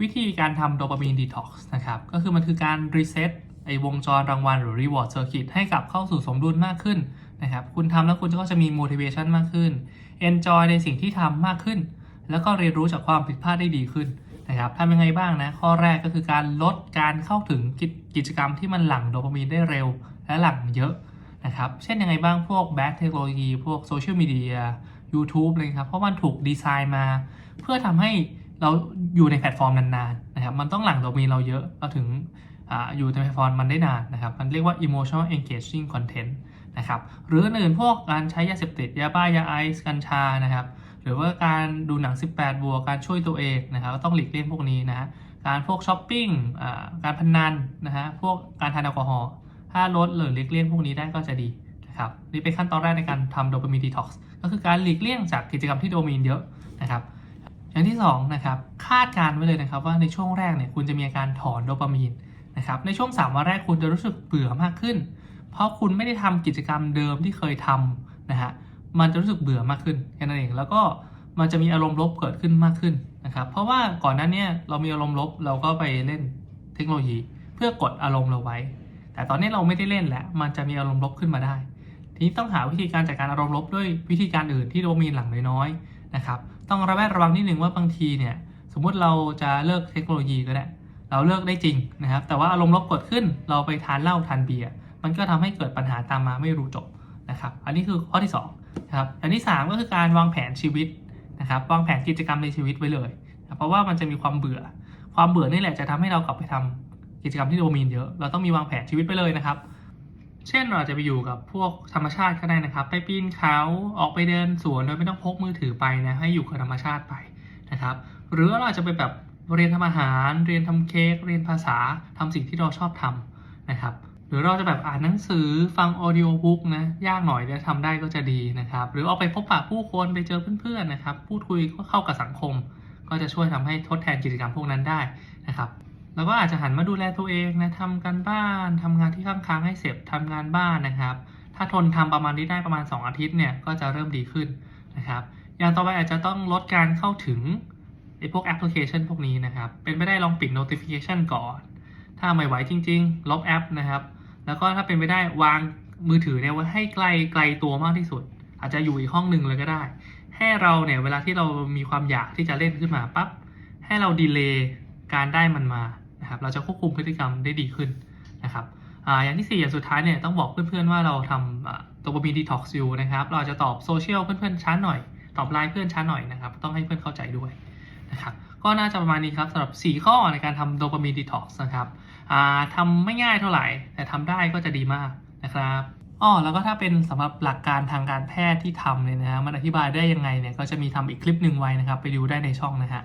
วิธีการทำโดปามีนดีท็อกซ์นะครับ ก็คือมันคือการรีเซ็ตไอวงจรรางวัลหรือ reward circuit ให้กลับเข้าสู่สมดุลมากขึ้นนะครับ คุณทำแล้วคุณก็จะมี motivation มากขึ้น enjoy ในสิ่งที่ทำมากขึ้น แล้วก็เรียนรู้จากความผิดพลาดได้ดีขึ้นนะครับทำยังไงบ้างนะ ข้อแรกก็คือการลดการเข้าถึงกิจกิจกรรมที่มันหลั่งโดปามีนได้เร็ว และหลั่งเยอะนะครับ เช่นยังไงบ้างพวกแบ d เทคโนโลยีพวกโซเชียลมีเดีย YouTube เลยครับ เพราะมันถูกดีไซน์มา เพื่อทำให้ เราอยู่ในแพลตฟอร์มนานๆนะครับมันต้องหลั่งโดปามีนเราเยอะเราถึงออยู่ในแพลตฟอร์มมันได้นานนะครับมันเรียกว่า emotional engaging content นะครับหรืออื่นพวกการใช้ยาเสพติดยาบ้ายาไอซ์กัญชานะครับหรือว่าการดูหนัง 18 บวกการช่วยตัวเองนะครับต้องหลีกเลี่ยงพวกนี้นะฮะการพวกช้อปปิ้งการพนันนะฮะพวกการทานแอลกอฮอล์ถ้าลดหรือหลีกเลี่ยงพวกนี้ได้ก็จะดีนะครับนี่เป็นขั้นตอนแรกในการทำโดปามีนดีท็อกซ์ก็คือการหลีกเลี่ยงจากกิจกรรมที่โดมีนเยอะนะครับ อย่างที่2นะครับคาดการณ์ไว้เลยนะครับว่าในช่วงแรกเนี่ยคุณจะมีอาการถอนโดปามีนนะครับในช่วง 3 วันแรกคุณจะรู้สึกเบื่อมากขึ้น เพราะคุณไม่ได้ทำกิจกรรมเดิมที่เคยทำนะฮะมันจะรู้สึกเบื่อมากขึ้นแค่นั้นเองแล้วก็มันจะมีอารมณ์ลบเกิดขึ้นมากขึ้นนะครับเพราะว่าก่อนหน้าเนี้เรามีอารมณ์ลบเราก็ไปเล่นเทคโนโลยี เพื่อกดอารมณ์เราไว้ แต่ตอนนี้เราไม่ได้เล่นแล้วมันจะมีอารมณ์ลบขึ้นมาได้ ทีนี้ต้องหาวิธีการจัดการอารมณ์ลบด้วยวิธีการอื่นที่โดปามีนหลังน้อย นะครับ ต้องระแวดระวังนิดนึงว่าบางทีเนี่ยสมมุติเราจะเลิกเทคโนโลยีก็ได้ เราเลิกได้จริงนะครับ แต่ว่าอารมณ์ลบกดขึ้น เราไปทานเหล้าทานเบียร์ มันก็ทำให้เกิดปัญหาตามมาไม่รู้จบนะครับ อันนี้คือข้อที่2นะครับ อันที่ 3 ก็คือการวางแผนชีวิตนะครับ วางแผนกิจกรรมในชีวิตไว้เลยนะเพราะว่ามันจะมีความเบื่อ ความเบื่อนี่แหละจะทำให้เรากลับไปทำกิจกรรมที่โดมีนเยอะ เราต้องมีวางแผนชีวิตไปเลยนะครับ เช่นเราอาจจะไปอยู่กับพวกธรรมชาติก็ได้นะครับ ไปปีนเขาออกไปเดินสวนโดยไม่ต้องพกมือถือไปนะให้อยู่กับธรรมชาติไปนะครับ หรือเราอาจจะไปแบบเรียนทำอาหาร เรียนทำเค้กเรียนภาษาทำสิ่งที่เราชอบทำนะครับ หรือเราจะแบบอ่านหนังสือฟังออดิโอบุ๊กนะยากหน่อยแต่ทำได้ก็จะดีนะครับ หรือออกไปพบปะผู้คนไปเจอเพื่อนๆนะครับ พูดคุยก็เข้ากับสังคม ก็จะช่วยทำให้ทดแทนกิจกรรมพวกนั้นได้นะครับ แล้วก็อาจจะหันมาดูแลตัวเองนะทำกันบ้านทำงานที่ค้างๆให้เสร็จทำงานบ้านนะครับ ถ้าทนทำประมาณนี้ได้ประมาณ 2 อาทิตย์เนี่ยก็จะเริ่มดีขึ้นนะครับอย่างต่อไปอาจจะต้องลดการเข้าถึงไอ้พวกแอปพลิเคชันพวกนี้นะครับ เป็นไปได้ลองปิด notification ก่อน ถ้าไม่ไหวจริง ๆ ลบแอปนะครับ แล้วก็ถ้าเป็นไปได้วางมือถือเนี่ยไว้ให้ไกลไกลตัวมากที่สุด อาจจะอยู่อีกห้องหนึ่งเลยก็ได้ ให้เราเนี่ยเวลาที่เรามีความอยากที่จะเล่นขึ้นมาปั๊บให้เราดีเลย์ การได้มันมานะครับเราจะควบคุมพฤติกรรมได้ดีขึ้นนะครับออย่างที่ 4 อย่างสุดท้ายเนี่ยต้องบอกเพื่อนๆว่าเราทำตัวบมีดีท็อกซ์อยู่นะครับ เราจะตอบโซเชียลเพื่อนๆช้าหน่อย ตอบไลน์เพื่อนช้าหน่อยนะครับ ต้องให้เพื่อนเข้าใจด้วยนะครับก็น่าจะประมาณนี้ครับสำหรับ 4 ข้อในการทำโดปามีนดีท็อกซ์นะครับทำไม่ง่ายเท่าไหร่ แต่ทำได้ก็จะดีมากนะครับอ๋อแล้วก็ถ้าเป็นสำหรับหลักการทางการแพทย์ที่ทำเนี่ยนะฮะมันอธิบายได้ยังไงเนี่ยก็จะมีทำอีกคลิปหนึ่งไว้นะครับ ไปดูได้ในช่องนะฮะ